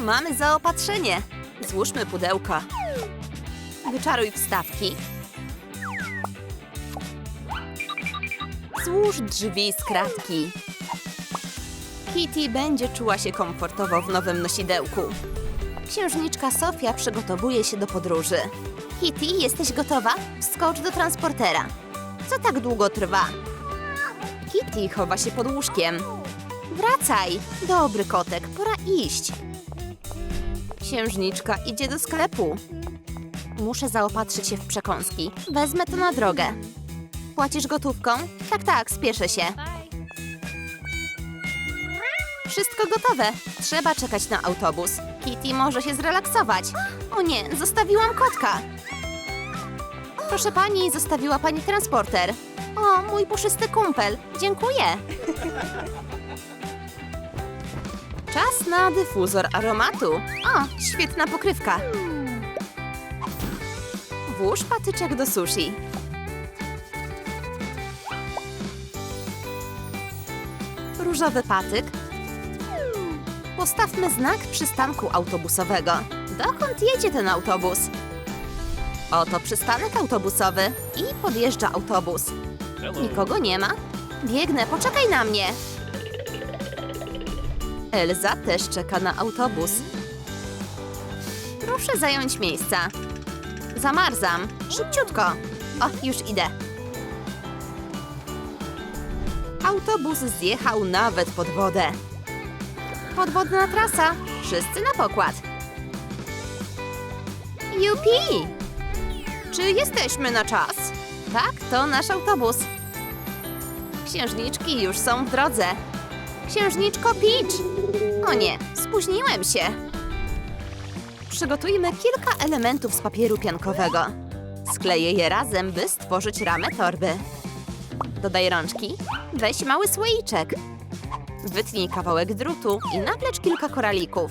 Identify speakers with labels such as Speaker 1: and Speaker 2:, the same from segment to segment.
Speaker 1: Mamy zaopatrzenie. Złóżmy pudełko. Wyczaruj wstawki. Złóż drzwi z kratki. Kitty będzie czuła się komfortowo w nowym nosidełku. Księżniczka Sofia przygotowuje się do podróży. Kitty, jesteś gotowa? Wskocz do transportera. Co tak długo trwa? Kitty chowa się pod łóżkiem. Wracaj! Dobry kotek, pora iść. Księżniczka idzie do sklepu. Muszę zaopatrzyć się w przekąski. Wezmę to na drogę. Płacisz gotówką? Tak, tak, spieszę się. Wszystko gotowe. Trzeba czekać na autobus. Kitty może się zrelaksować. O nie, zostawiłam kotka. Proszę pani, zostawiła pani transporter. O, mój puszysty kumpel. Dziękuję. Czas na dyfuzor aromatu. O, świetna pokrywka. Włóż patyczek do sushi. Różowy patyk. Postawmy znak przystanku autobusowego. Dokąd jedzie ten autobus? Oto przystanek autobusowy i podjeżdża autobus. Nikogo nie ma? Biegnę, poczekaj na mnie. Elza też czeka na autobus. Proszę zająć miejsca. Zamarzam. Szybciutko. O, już idę. Autobus zjechał nawet pod wodę. Podwodna trasa. Wszyscy na pokład. Jupi! Czy jesteśmy na czas? Tak, to nasz autobus. Księżniczki już są w drodze. Księżniczko Peach! O nie, spóźniłem się. Przygotujmy kilka elementów z papieru piankowego. Skleję je razem, by stworzyć ramę torby. Dodaj rączki. Weź mały słoiczek. Wytnij kawałek drutu i naplecz kilka koralików.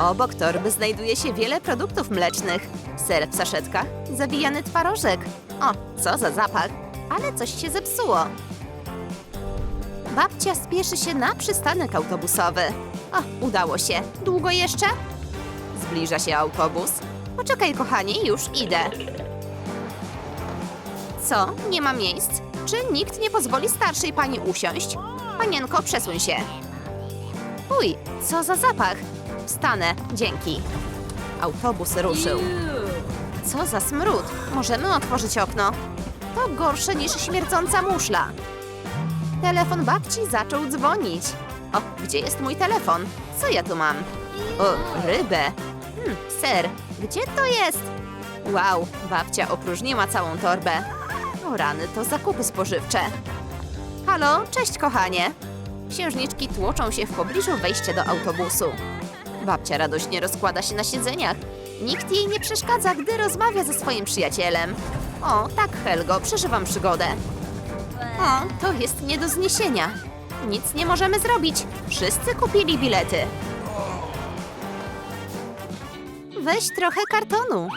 Speaker 1: Obok torby znajduje się wiele produktów mlecznych. Ser w saszetkach, zawijany twarożek. O, co za zapach. Ale coś się zepsuło. Babcia spieszy się na przystanek autobusowy. O, udało się. Długo jeszcze? Zbliża się autobus. Poczekaj, kochanie, już idę. Co? Nie ma miejsc? Czy nikt nie pozwoli starszej pani usiąść? Panienko, przesuń się. Uj, co za zapach. Wstanę, dzięki. Autobus ruszył. Co za smród. Możemy otworzyć okno. To gorsze niż śmierdząca muszla. Telefon babci zaczął dzwonić. O, gdzie jest mój telefon? Co ja tu mam? O, rybę. Hmm, ser. Gdzie to jest? Wow, babcia opróżniła całą torbę. O rany, to zakupy spożywcze. Halo, cześć kochanie. Księżniczki tłoczą się w pobliżu wejścia do autobusu. Babcia radośnie rozkłada się na siedzeniach. Nikt jej nie przeszkadza, gdy rozmawia ze swoim przyjacielem. O, tak, Helgo, przeżywam przygodę. O, to jest nie do zniesienia. Nic nie możemy zrobić. Wszyscy kupili bilety. Weź trochę kartonu.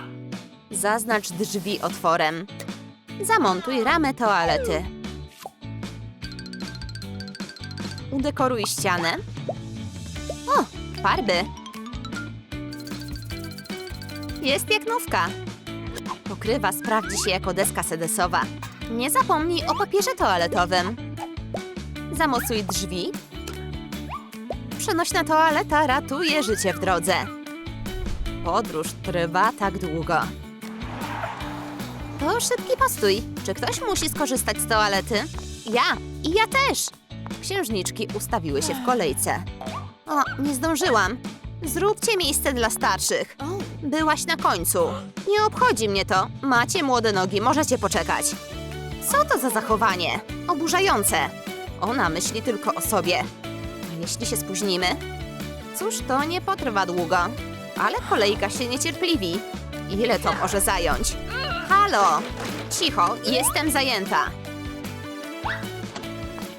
Speaker 1: Zaznacz drzwi otworem. Zamontuj ramę toalety. Udekoruj ścianę. O, farby. Jest jak nówka. Pokrywa sprawdzi się jako deska sedesowa. Nie zapomnij o papierze toaletowym. Zamocuj drzwi. Przenośna toaleta ratuje życie w drodze. Podróż trwa tak długo. To szybki postój. Czy ktoś musi skorzystać z toalety? Ja. I ja też. Księżniczki ustawiły się w kolejce. O, nie zdążyłam. Zróbcie miejsce dla starszych. Byłaś na końcu. Nie obchodzi mnie to. Macie młode nogi, możecie poczekać. Co to za zachowanie? Oburzające. Ona myśli tylko o sobie. A jeśli się spóźnimy? Cóż, to nie potrwa długo. Ale kolejka się niecierpliwi. Ile to może zająć? Halo! Cicho, jestem zajęta.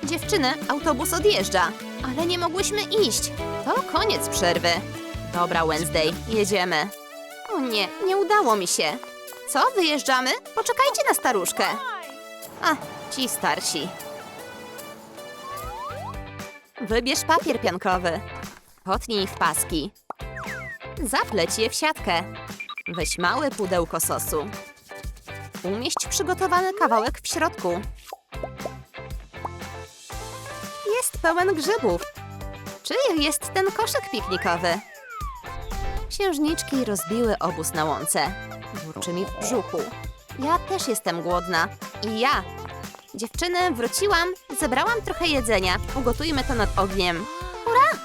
Speaker 1: Dziewczyny, autobus odjeżdża. Ale nie mogłyśmy iść. To koniec przerwy. Dobra, Wednesday, jedziemy. O nie, nie udało mi się. Co, wyjeżdżamy? Poczekajcie na staruszkę. A, ci starsi. Wybierz papier piankowy. Potnij w paski. Zapleć je w siatkę. Weź małe pudełko sosu. Umieść przygotowany kawałek w środku. Jest pełen grzybów. Czyj jest ten koszyk piknikowy? Księżniczki rozbiły obóz na łące. Burczy mi w brzuchu. Ja też jestem głodna. I ja. Dziewczyny, wróciłam. Zebrałam trochę jedzenia. Ugotujmy to nad ogniem. Hurra!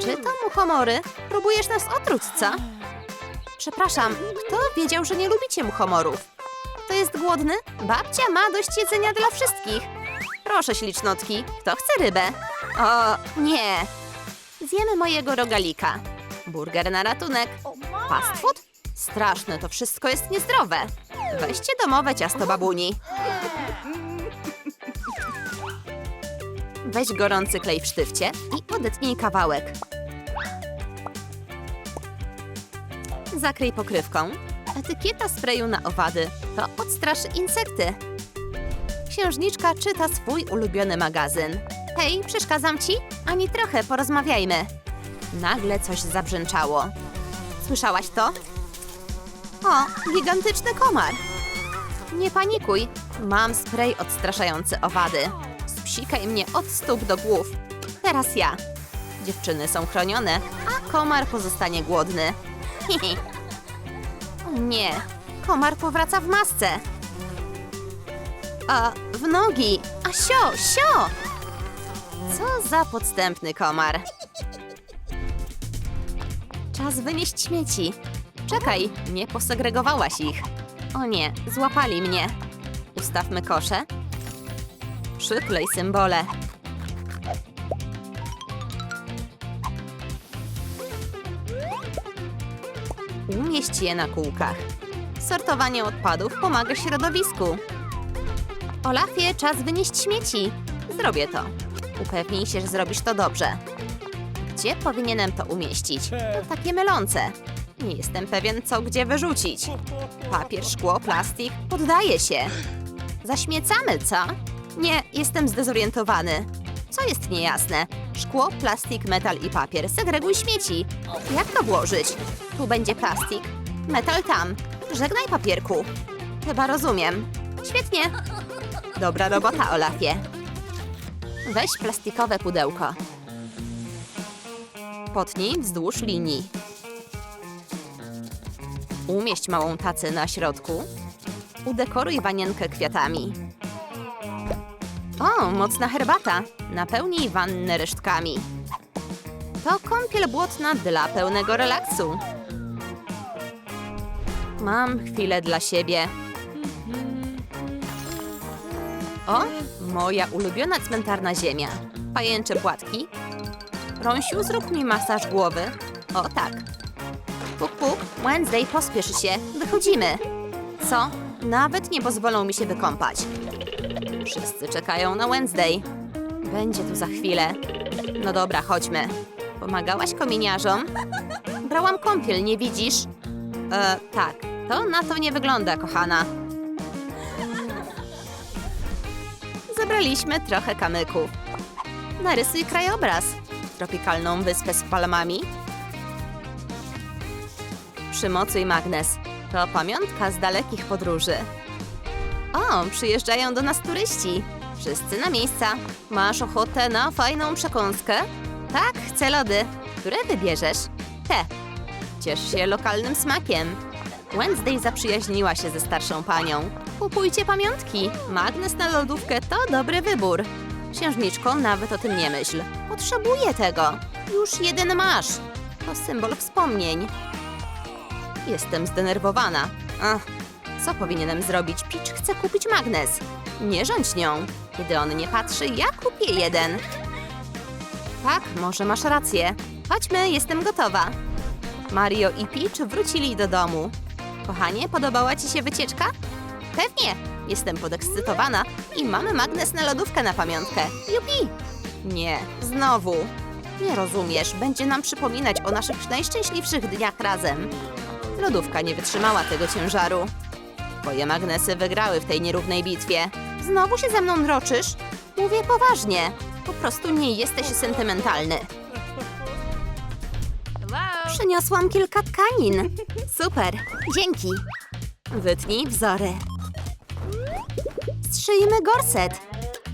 Speaker 1: Czy to muchomory? Próbujesz nas otruć, co? Przepraszam, kto wiedział, że nie lubicie muchomorów? Kto jest głodny? Babcia ma dość jedzenia dla wszystkich. Proszę, ślicznotki, kto chce rybę? O, nie. Zjemy mojego rogalika. Burger na ratunek. Fast food? Straszne, to wszystko jest niezdrowe. Weźcie domowe ciasto babuni. Weź gorący klej w sztywcie i odetnij kawałek. Zakryj pokrywką. Etykieta sprayu na owady. To odstraszy insekty. Księżniczka czyta swój ulubiony magazyn. Hej, przeszkadzam ci? Ani trochę, porozmawiajmy. Nagle coś zabrzęczało. Słyszałaś to? O, gigantyczny komar. Nie panikuj. Mam spray odstraszający owady. Spsikaj mnie od stóp do głów. Teraz ja. Dziewczyny są chronione, a komar pozostanie głodny. Hihi. Nie, komar powraca w masce. A, w nogi. A sio, sio! Co za podstępny komar. Czas wynieść śmieci. Czekaj, nie posegregowałaś ich. O nie, złapali mnie. Ustawmy kosze. Przyklej symbole. Umieść je na kółkach. Sortowanie odpadów pomaga środowisku. Olafie, czas wynieść śmieci. Zrobię to. Upewnij się, że zrobisz to dobrze. Gdzie powinienem to umieścić? To takie mylące. Nie jestem pewien, co gdzie wyrzucić. Papier, szkło, plastik. Poddaję się. Zaśmiecamy, co? Nie, jestem zdezorientowany. Co jest niejasne? Szkło, plastik, metal i papier. Segreguj śmieci. Jak to włożyć? Tu będzie plastik, metal tam. Żegnaj papierku. Chyba rozumiem. Świetnie. Dobra robota, Olafie. Weź plastikowe pudełko. Potnij wzdłuż linii. Umieść małą tacę na środku. Udekoruj wanienkę kwiatami. O, mocna herbata. Napełnij wannę resztkami. To kąpiel błotna dla pełnego relaksu. Mam chwilę dla siebie. O, moja ulubiona cmentarna ziemia. Pajęcze płatki. Rąsiu, zrób mi masaż głowy. O tak. Puk, puk. Wednesday, pospiesz się. Wychodzimy. Co? Nawet nie pozwolą mi się wykąpać. Wszyscy czekają na Wednesday. Będzie tu za chwilę. No dobra, chodźmy. Pomagałaś kominiarzom? Brałam kąpiel, nie widzisz? E, tak. To na to nie wygląda, kochana. Zebraliśmy trochę kamyków. Narysuj krajobraz. Tropikalną wyspę z palmami. Przymocuj magnes. To pamiątka z dalekich podróży. O, przyjeżdżają do nas turyści. Wszyscy na miejsca. Masz ochotę na fajną przekąskę? Tak, chcę lody. Które wybierzesz? Te. Ciesz się lokalnym smakiem. Wednesday zaprzyjaźniła się ze starszą panią. Kupujcie pamiątki. Magnes na lodówkę to dobry wybór. Księżniczko, nawet o tym nie myśl. Potrzebuję tego. Już jeden masz. To symbol wspomnień. Jestem zdenerwowana. Ach, co powinienem zrobić? Peach chce kupić magnes. Nie rządź nią. Kiedy on nie patrzy, ja kupię jeden. Tak, może masz rację. Chodźmy, jestem gotowa. Mario i Peach wrócili do domu. Kochanie, podobała Ci się wycieczka? Pewnie. Jestem podekscytowana i mamy magnes na lodówkę na pamiątkę. Jupi! Nie, znowu. Nie rozumiesz, będzie nam przypominać o naszych najszczęśliwszych dniach razem. Lodówka nie wytrzymała tego ciężaru. Twoje magnesy wygrały w tej nierównej bitwie. Znowu się ze mną droczysz? Mówię poważnie. Po prostu nie jesteś sentymentalny. Przyniosłam kilka tkanin. Super, dzięki. Wytnij wzory. Strzyjmy gorset.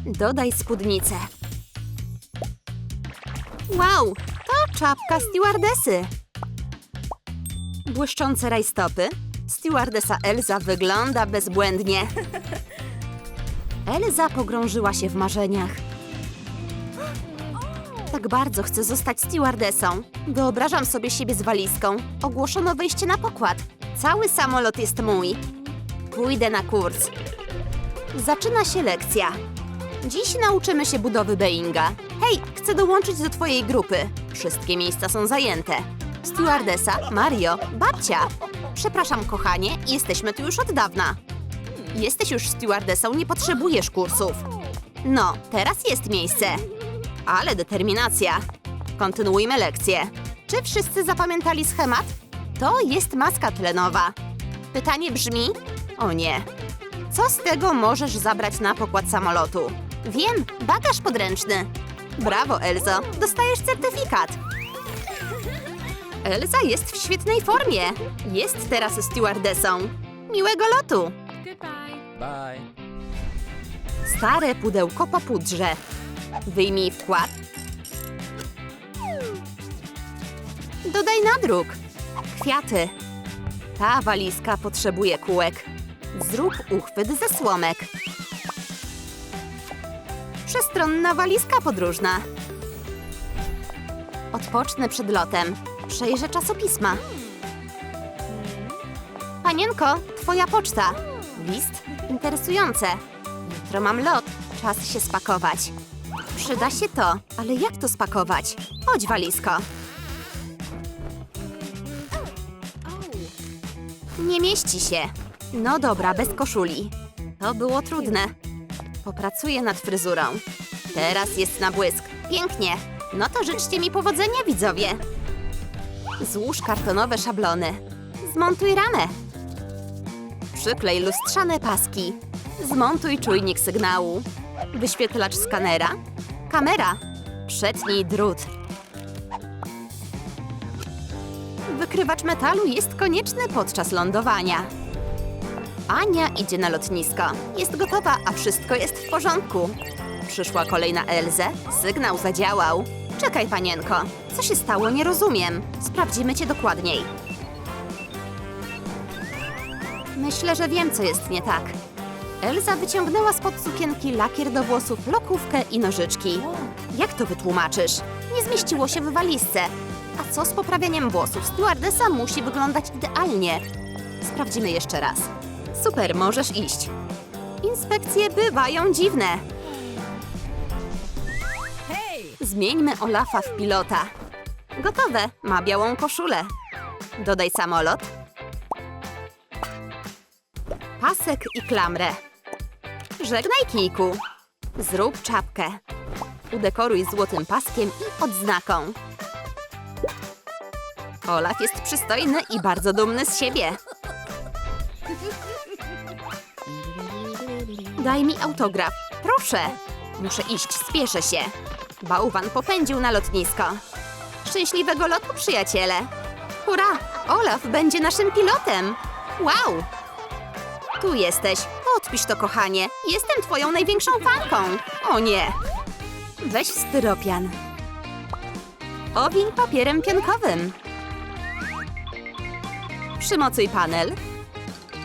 Speaker 1: Dodaj spódnicę. Wow, to czapka stewardesy. Błyszczące rajstopy. Stewardesa Elza wygląda bezbłędnie. Elza pogrążyła się w marzeniach. Tak bardzo chcę zostać stewardesą. Wyobrażam sobie siebie z walizką. Ogłoszono wejście na pokład. Cały samolot jest mój. Pójdę na kurs. Zaczyna się lekcja. Dziś nauczymy się budowy Boeinga. Hej, chcę dołączyć do twojej grupy. Wszystkie miejsca są zajęte. Stewardesa, Mario, babcia. Przepraszam, kochanie, jesteśmy tu już od dawna. Jesteś już stewardesą, nie potrzebujesz kursów. No, teraz jest miejsce. Ale determinacja. Kontynuujmy lekcję. Czy wszyscy zapamiętali schemat? To jest maska tlenowa. Pytanie brzmi: O nie. Co z tego możesz zabrać na pokład samolotu? Wiem, bagaż podręczny. Brawo, Elzo, dostajesz certyfikat. Elza jest w świetnej formie. Jest teraz stewardesą. Miłego lotu.
Speaker 2: Bye.
Speaker 1: Stare pudełko po pudrze. Wyjmij wkład. Dodaj nadruk. Kwiaty. Ta walizka potrzebuje kółek. Zrób uchwyt ze słomek. Przestronna walizka podróżna. Odpocznę przed lotem. Przejrzę czasopisma. Panienko, twoja poczta. List? Interesujące. Jutro mam lot. Czas się spakować. Przyda się to, ale jak to spakować? Chodź, walizko. Nie mieści się. No dobra, bez koszuli. To było trudne. Popracuję nad fryzurą. Teraz jest na błysk. Pięknie. No to życzcie mi powodzenia, widzowie. Złóż kartonowe szablony. Zmontuj ramę. Przyklej lustrzane paski. Zmontuj czujnik sygnału. Wyświetlacz skanera. Kamera. Przetnij drut. Wykrywacz metalu jest konieczny podczas lądowania. Ania idzie na lotnisko. Jest gotowa, a wszystko jest w porządku. Przyszła kolej na Elzę. Sygnał zadziałał. Czekaj, panienko. Co się stało? Nie rozumiem. Sprawdzimy cię dokładniej. Myślę, że wiem, co jest nie tak. Elza wyciągnęła spod sukienki lakier do włosów, lokówkę i nożyczki. Jak to wytłumaczysz? Nie zmieściło się w walizce. A co z poprawianiem włosów? Stewardesa musi wyglądać idealnie. Sprawdzimy jeszcze raz. Super, możesz iść. Inspekcje bywają dziwne. Zmieńmy Olafa w pilota. Gotowe, ma białą koszulę. Dodaj samolot. Pasek i klamrę. Żegnaj kijku. Zrób czapkę. Udekoruj złotym paskiem i odznaką. Olaf jest przystojny i bardzo dumny z siebie. Daj mi autograf. Proszę. Muszę iść, spieszę się. Bałwan popędził na lotnisko. Szczęśliwego lotu, przyjaciele. Hurra! Olaf będzie naszym pilotem. Wow! Tu jesteś. Odpisz to, kochanie. Jestem twoją największą fanką. O nie. Weź styropian. Owiń papierem piankowym. Przymocuj panel.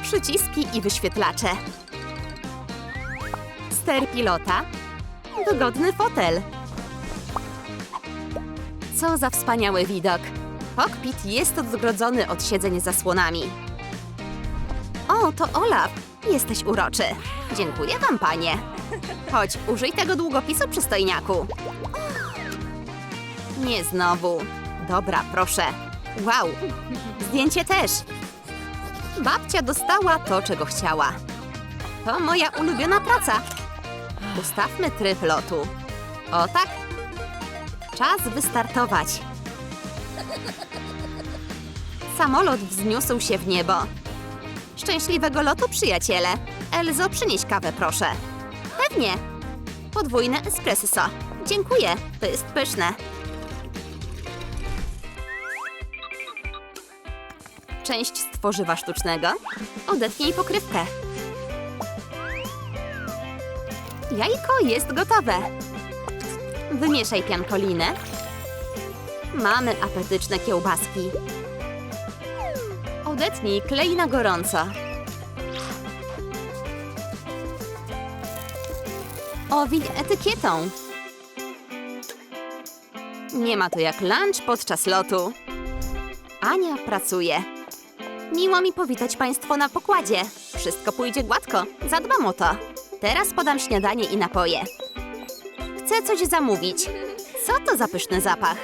Speaker 1: Przyciski i wyświetlacze. Ster pilota. Wygodny fotel. Co za wspaniały widok. Kokpit jest odgrodzony od siedzeń zasłonami. O, to Olaf. Jesteś uroczy. Dziękuję wam, panie. Chodź, użyj tego długopisu, przystojniaku. Nie znowu. Dobra, proszę. Wow, zdjęcie też. Babcia dostała to, czego chciała. To moja ulubiona praca. Ustawmy tryb lotu. O tak. Czas wystartować. Samolot wzniósł się w niebo. Szczęśliwego lotu, przyjaciele. Elzo, przynieś kawę, proszę. Pewnie. Podwójne espresso. Dziękuję, to jest pyszne. część z tworzywa sztucznego. Odetnij pokrywkę. Jajko jest gotowe. Wymieszaj piankolinę. Mamy apetyczne kiełbaski. Odetnij klej na gorąco. Owiń etykietą. Nie ma to jak lunch podczas lotu. Ania pracuje. Miło mi powitać Państwo na pokładzie. Wszystko pójdzie gładko. Zadbam o to. Teraz podam śniadanie i napoje. Chcę coś zamówić. Co to za pyszny zapach?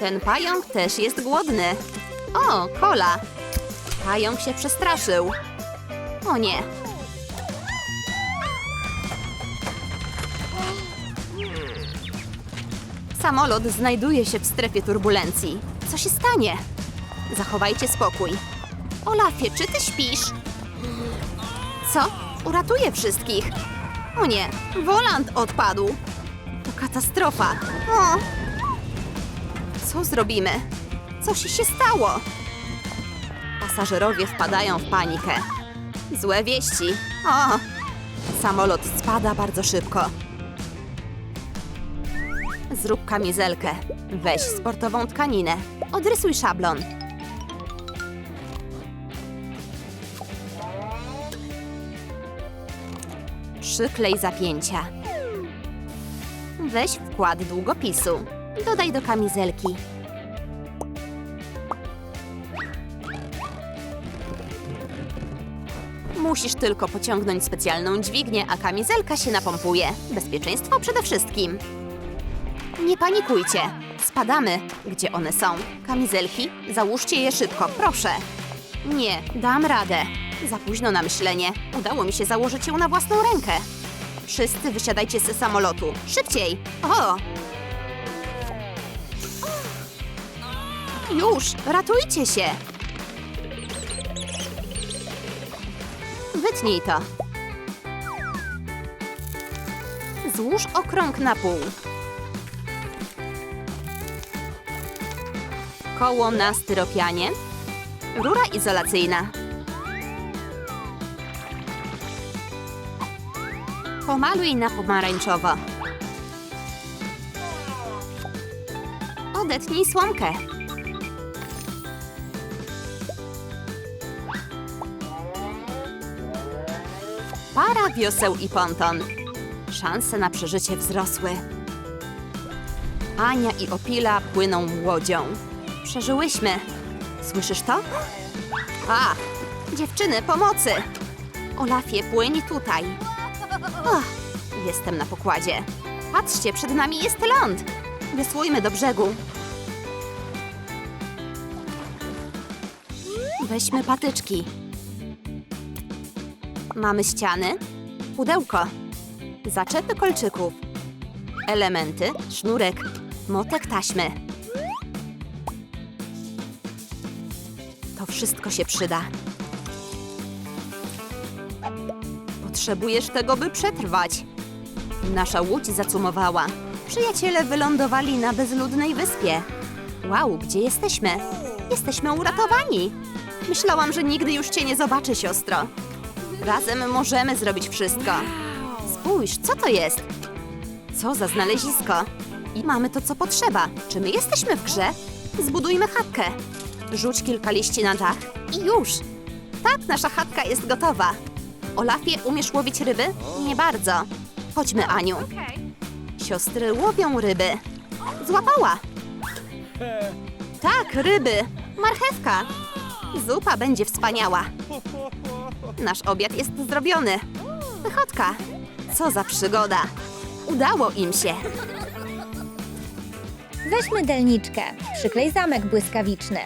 Speaker 1: Ten pająk też jest głodny. O, kola. Pająk się przestraszył. O nie. Samolot znajduje się w strefie turbulencji. Co się stanie? Zachowajcie spokój. Olafie, czy ty śpisz? Co? Uratuję wszystkich. O nie, wolant odpadł. Katastrofa. O! Co zrobimy? Coś się stało. Pasażerowie wpadają w panikę. Złe wieści. O! Samolot spada bardzo szybko. Zrób kamizelkę. Weź sportową tkaninę. Odrysuj szablon. Przyklej zapięcia. Weź wkład długopisu. Dodaj do kamizelki. Musisz tylko pociągnąć specjalną dźwignię, a kamizelka się napompuje. Bezpieczeństwo przede wszystkim. Nie panikujcie. Spadamy. Gdzie one są? Kamizelki? Załóżcie je szybko, proszę. Nie, dam radę. Za późno na myślenie. Udało mi się założyć ją na własną rękę. Wszyscy wysiadajcie z samolotu. Szybciej! O! Już, ratujcie się! Wytnij to. Złóż okrąg na pół. Koło na styropianie. Rura izolacyjna. Pomaluj na pomarańczowo. Odetnij słomkę. Para wioseł i ponton. Szanse na przeżycie wzrosły. Ania i Opila płyną łodzią. Przeżyłyśmy. Słyszysz to? A, dziewczyny, pomocy! Olafie, płyń tutaj. Och, jestem na pokładzie. Patrzcie, przed nami jest ląd. Wysłujmy do brzegu. Weźmy patyczki. Mamy ściany, pudełko, zaczepy kolczyków, elementy, sznurek, motek taśmy. To wszystko się przyda. Potrzebujesz tego, by przetrwać. Nasza łódź zacumowała. Przyjaciele wylądowali na bezludnej wyspie. Wow, gdzie jesteśmy? Jesteśmy uratowani. Myślałam, że nigdy już cię nie zobaczę, siostro. Razem możemy zrobić wszystko. Spójrz, co to jest? Co za znalezisko? I mamy to, co potrzeba. Czy my jesteśmy w grze? Zbudujmy chatkę. Rzuć kilka liści na dach i już. Tak, nasza chatka jest gotowa. Olafie, umiesz łowić ryby? Nie bardzo. Chodźmy, Aniu. Siostry łowią ryby. Złapała. Tak, ryby. Marchewka. Zupa będzie wspaniała. Nasz obiad jest zrobiony. Wychodka. Co za przygoda. Udało im się.
Speaker 3: Weź mydelniczkę, przyklej zamek błyskawiczny.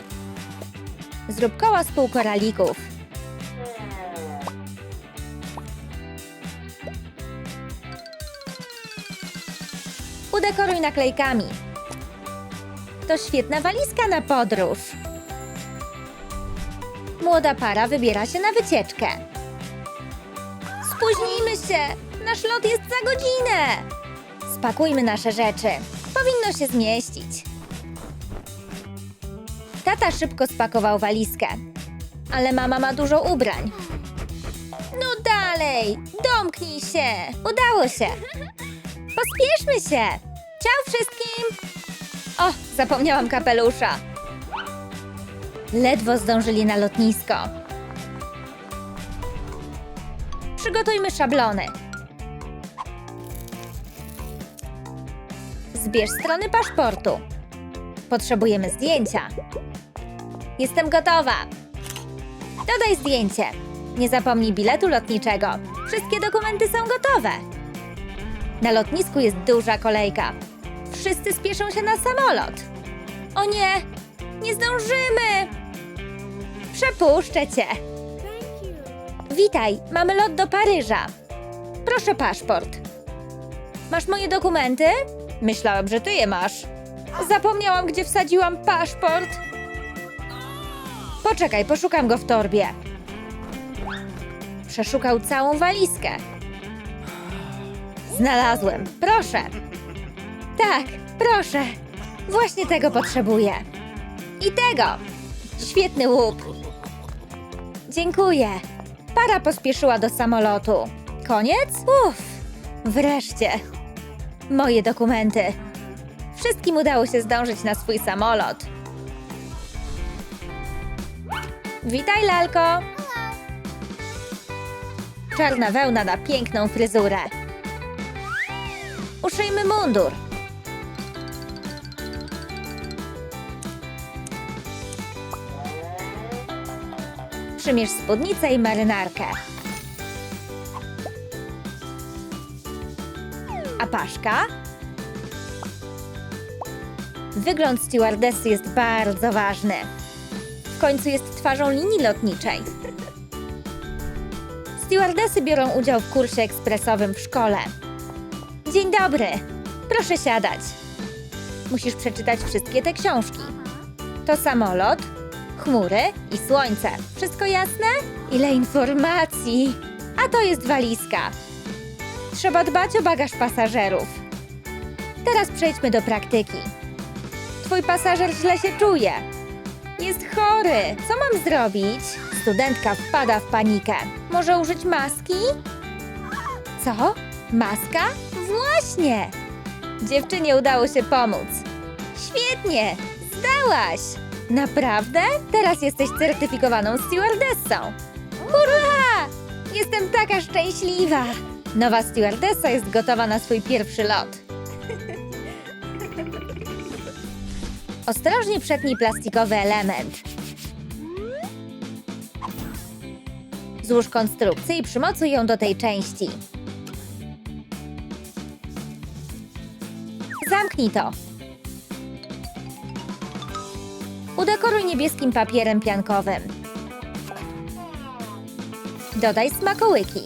Speaker 3: Zrób koła z półkoralików. Udekoruj naklejkami. To świetna walizka na podróż. Młoda para wybiera się na wycieczkę. Spóźnijmy się! Nasz lot jest za godzinę! Spakujmy nasze rzeczy. Powinno się zmieścić. Tata szybko spakował walizkę. ale mama ma dużo ubrań. No dalej, domknij się. Udało się. Pospieszmy się. Ciao wszystkim. O, zapomniałam kapelusza. Ledwo zdążyli na lotnisko. Przygotujmy szablony. Zbierz strony paszportu. Potrzebujemy zdjęcia. Jestem gotowa. Dodaj zdjęcie. Nie zapomnij biletu lotniczego. Wszystkie dokumenty są gotowe. Na lotnisku jest duża kolejka. Wszyscy spieszą się na samolot. O nie, nie zdążymy! Przepuszczę cię. Witaj, mamy lot do Paryża. Proszę paszport. Masz moje dokumenty? Myślałam, że ty je masz. Zapomniałam, gdzie wsadziłam paszport. Poczekaj, poszukam go w torbie. Przeszukał całą walizkę. Znalazłem. Proszę. Tak, proszę. Właśnie tego potrzebuję. I tego. Świetny łup. Dziękuję. Para pospieszyła do samolotu. Koniec? Uff, wreszcie. Moje dokumenty. Wszystkim udało się zdążyć na swój samolot. Witaj, lalko. Czarna wełna na piękną fryzurę. Uszyjmy mundur. Przymierz spódnicę i marynarkę. A paszka? Wygląd stewardessy jest bardzo ważny. W końcu jest twarzą linii lotniczej. Stewardessy biorą udział w kursie ekspresowym w szkole. Dzień dobry. Proszę siadać. Musisz przeczytać wszystkie te książki. To samolot, chmury i słońce. Wszystko jasne? Ile informacji! A to jest walizka. Trzeba dbać o bagaż pasażerów. Teraz przejdźmy do praktyki. Twój pasażer źle się czuje. Jest chory. Co mam zrobić? Studentka wpada w panikę. Może użyć maski? Co? Maska? Właśnie! Dziewczynie udało się pomóc. Świetnie! Zdałaś! Naprawdę? Teraz jesteś certyfikowaną stewardessą. Hurra! Jestem taka szczęśliwa! Nowa stewardessa jest gotowa na swój pierwszy lot. Ostrożnie przetnij plastikowy element. Złóż konstrukcję i przymocuj ją do tej części. Zamknij to. Udekoruj niebieskim papierem piankowym. Dodaj smakołyki.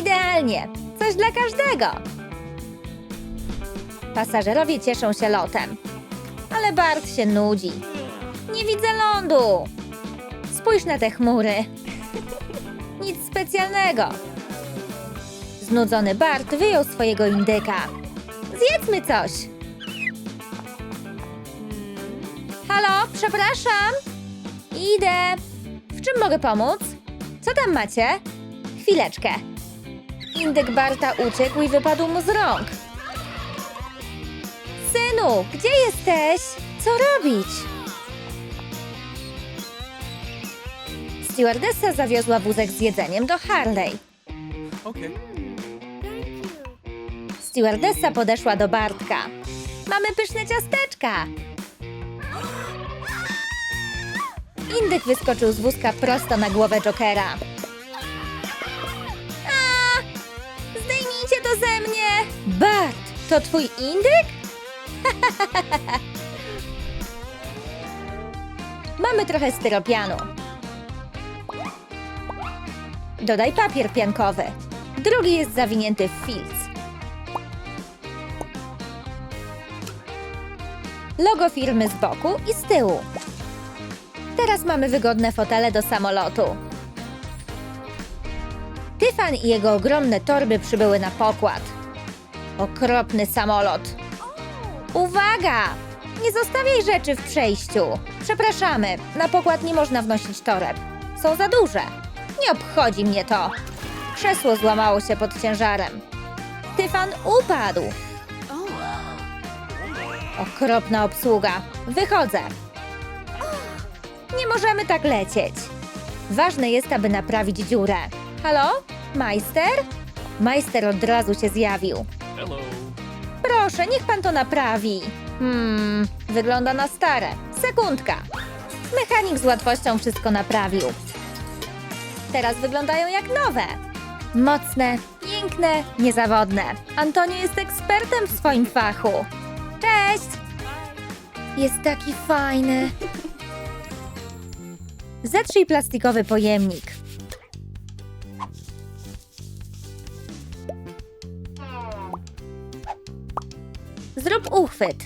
Speaker 3: Idealnie! Coś dla każdego! Pasażerowie cieszą się lotem. Ale Bart się nudzi. Nie widzę lądu! Spójrz na te chmury. Nic specjalnego. Znudzony Bart wyjął swojego indyka. Zjedzmy coś! Przepraszam! Idę! W czym mogę pomóc? Co tam macie? Chwileczkę. Indyk Barta uciekł i wypadł mu z rąk. Synu, gdzie jesteś? Co robić? Stewardessa zawiozła wózek z jedzeniem do Harley.
Speaker 2: Okay.
Speaker 3: Stewardessa podeszła do Bartka. Mamy pyszne ciasteczka! Indyk wyskoczył z wózka prosto na głowę Jokera. A! Zdejmijcie to ze mnie! Bart, to twój indyk? Mamy trochę styropianu. Dodaj papier piankowy. Drugi jest zawinięty w filc. Logo firmy z boku i z tyłu. Teraz mamy wygodne fotele do samolotu. Tyfan i jego ogromne torby przybyły na pokład. Okropny samolot. Uwaga! Nie zostawiaj rzeczy w przejściu. Przepraszamy, na pokład nie można wnosić toreb. Są za duże. Nie obchodzi mnie to. Krzesło złamało się pod ciężarem. Tyfan upadł. Okropna obsługa. Wychodzę. Nie możemy tak lecieć. Ważne jest, aby naprawić dziurę. Halo? Majster? Majster od razu się zjawił.
Speaker 2: Hello.
Speaker 3: Proszę, niech pan to naprawi. Hmm, wygląda na stare. Sekundka. Mechanik z łatwością wszystko naprawił. Teraz wyglądają jak nowe. Mocne, piękne, niezawodne. Antonio jest ekspertem w swoim fachu. Cześć! Jest taki fajny. Zetrzyj plastikowy pojemnik. Zrób uchwyt.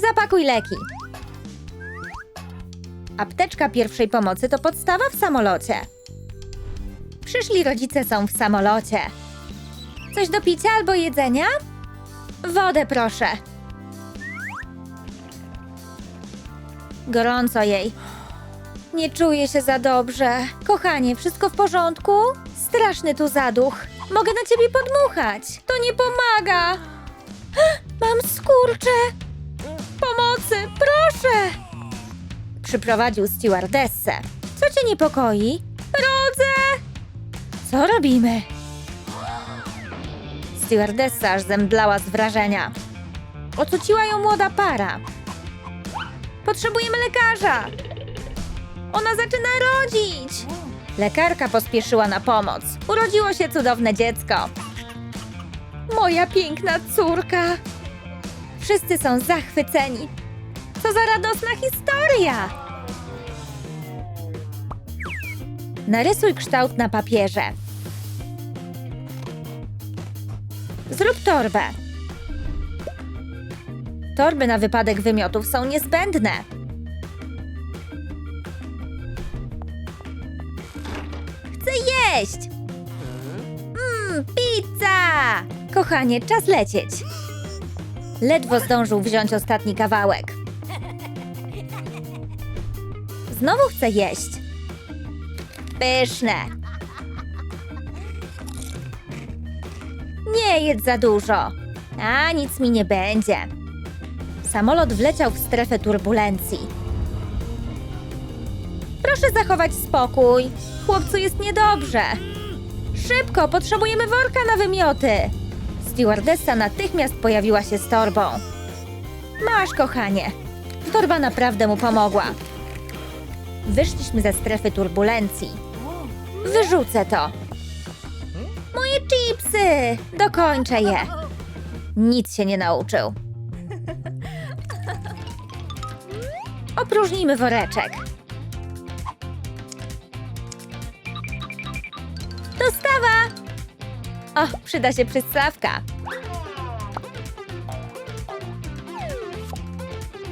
Speaker 3: Zapakuj leki. Apteczka pierwszej pomocy to podstawa w samolocie. Przyszli rodzice są w samolocie. Coś do picia albo jedzenia? Wodę proszę. Gorąco jej. Nie czuję się za dobrze. Kochanie, wszystko w porządku? Straszny tu zaduch. Mogę na ciebie podmuchać. To nie pomaga. Mam skurcze! Pomocy, proszę! Przyprowadził stewardessę. Co cię niepokoi? Rodzę! Co robimy? Stewardessa aż zemdlała z wrażenia. Ocuciła ją młoda para. Potrzebujemy lekarza! Ona zaczyna rodzić! Lekarka pospieszyła na pomoc. Urodziło się cudowne dziecko. Moja piękna córka! Wszyscy są zachwyceni. Co za radosna historia! Narysuj kształt na papierze. Zrób torbę. Torby na wypadek wymiotów są niezbędne. Chcę jeść! Mmm, pizza! Kochanie, czas lecieć. Ledwo zdążył wziąć ostatni kawałek. Znowu chce jeść. Pyszne. Nie jedz za dużo. A nic mi nie będzie. Samolot wleciał w strefę turbulencji. Proszę zachować spokój. Chłopcu jest niedobrze. Szybko, potrzebujemy worka na wymioty. Stewardessa natychmiast pojawiła się z torbą. Masz, kochanie. Torba naprawdę mu pomogła. Wyszliśmy ze strefy turbulencji. Wyrzucę to. Moje chipsy! Dokończę je. Nic się nie nauczył. Opróżnijmy woreczek. O, przyda się przystawka.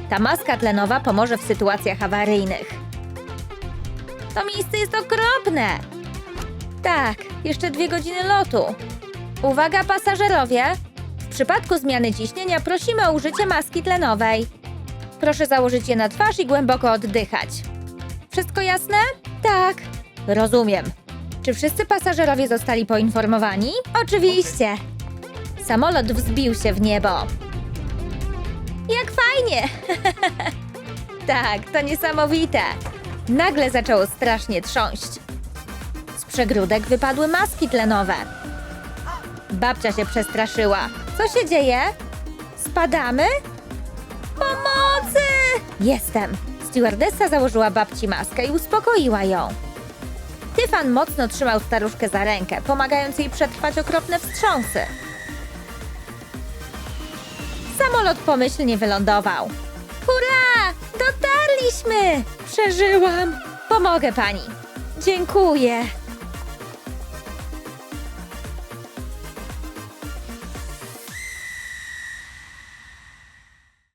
Speaker 3: Ta maska tlenowa pomoże w sytuacjach awaryjnych. To miejsce jest okropne. Tak, jeszcze dwie godziny lotu. Uwaga pasażerowie! W przypadku zmiany ciśnienia prosimy o użycie maski tlenowej. Proszę założyć je na twarz i głęboko oddychać. Wszystko jasne? Tak. Rozumiem. Czy wszyscy pasażerowie zostali poinformowani? Oczywiście. Samolot wzbił się w niebo. Jak fajnie! tak, to niesamowite. Nagle zaczęło strasznie trząść. Z przegródek wypadły maski tlenowe. Babcia się przestraszyła. Co się dzieje? Spadamy? Pomocy! Jestem. Stewardessa założyła babci maskę i uspokoiła ją. Tyfan mocno trzymał staruszkę za rękę, pomagając jej przetrwać okropne wstrząsy. Samolot pomyślnie wylądował. Hurra! Dotarliśmy! Przeżyłam! Pomogę pani. Dziękuję.